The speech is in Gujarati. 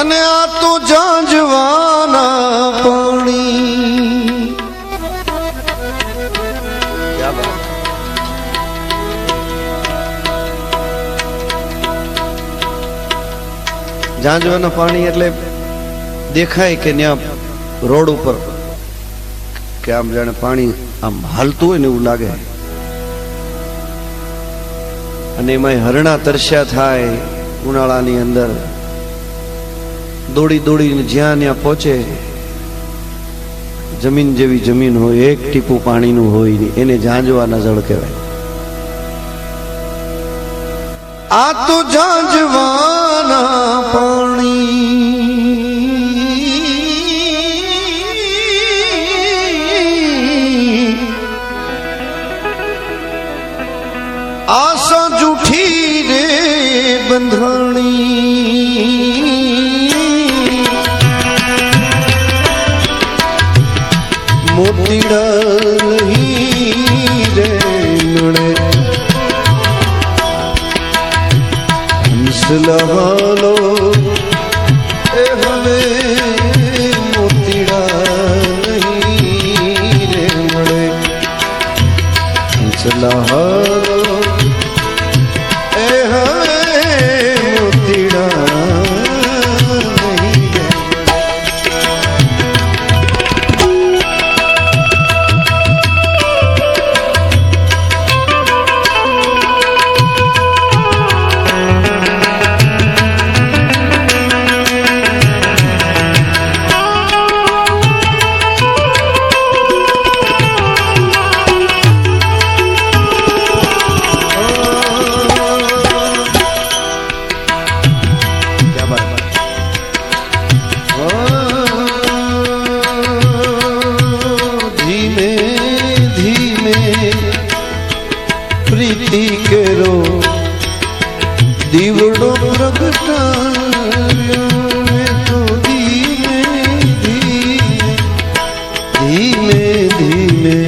અને આ તો જાંજવાના પાણી. જાંજવાના પાણી એટલે દેખાય કે ત્યાં રોડ ઉપર કે આમ જાણે પાણી આમ હાલતું હોય ને એવું લાગે. અને એમાં હરણા તરસ્યા થાય ઉનાળાની અંદર. દોડી દોડીને જ્યાં ત્યાં પહોંચે, જમીન જેવી જમીન હોય, એક ટીપું પાણીનું હોય નહીં એને ઝાંઝવાના જળ કહેવાય. આ તો ઝાંઝવાના મોતીડા નહીં રે નડે હંસલહાલો એ હવે મોતીડા નહીં રે મળે હંસલહાલો પ્રીતિ કેરો દીવડો પ્રગટાવ્યો ધીમે ધીમે ધીમે